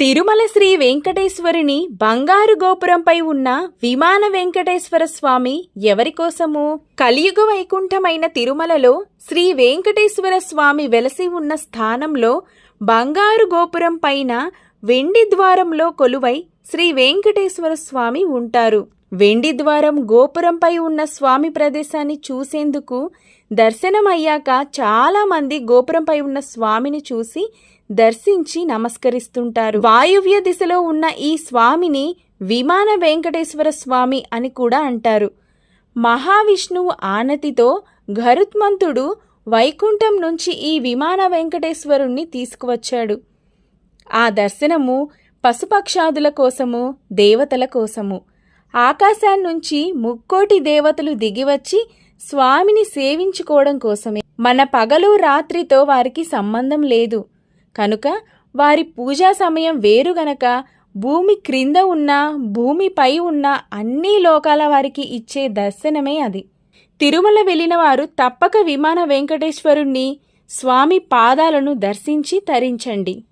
తిరుమల శ్రీ వెంకటేశ్వరుని బంగారు గోపురంపై ఉన్న విమాన వెంకటేశ్వర స్వామి ఎవరికోసము కలియుగ వైకుంఠమైన తిరుమలలో శ్రీ వెంకటేశ్వర స్వామి వెలసి ఉన్న స్థానంలో బంగారు గోపురం పైన వెండి ద్వారంలో కొలువై శ్రీ వెంకటేశ్వర స్వామి ఉంటారు. వెండి ద్వారం గోపురంపై ఉన్న స్వామి ప్రదేశాన్ని చూసేందుకు దర్శనమయ్యాక అయ్యాక చాలామంది గోపురంపై ఉన్న స్వామిని చూసి దర్శించి నమస్కరిస్తుంటారు. వాయువ్య దిశలో ఉన్న ఈ స్వామిని విమాన వెంకటేశ్వర స్వామి అని కూడా అంటారు. మహావిష్ణువు ఆనతితో గరుత్మంతుడు వైకుంఠం నుంచి ఈ విమాన వెంకటేశ్వరుణ్ణి తీసుకువచ్చాడు. ఆ దర్శనము పశుపక్షాదుల కోసము దేవతల కోసము. ఆకాశాన్నుంచి ముక్కోటి దేవతలు దిగివచ్చి స్వామిని సేవించుకోవడం కోసమే. మన పగలు రాత్రితో వారికి సంబంధం లేదు. కనుక వారి పూజా సమయం వేరు గనక భూమి క్రింద ఉన్న భూమిపై ఉన్న అన్ని లోకాల వారికి ఇచ్చే దర్శనమే అది. తిరుమల వెళ్ళిన వారు తప్పక విమాన వెంకటేశ్వరుణ్ణి స్వామి పాదాలను దర్శించి తరించండి.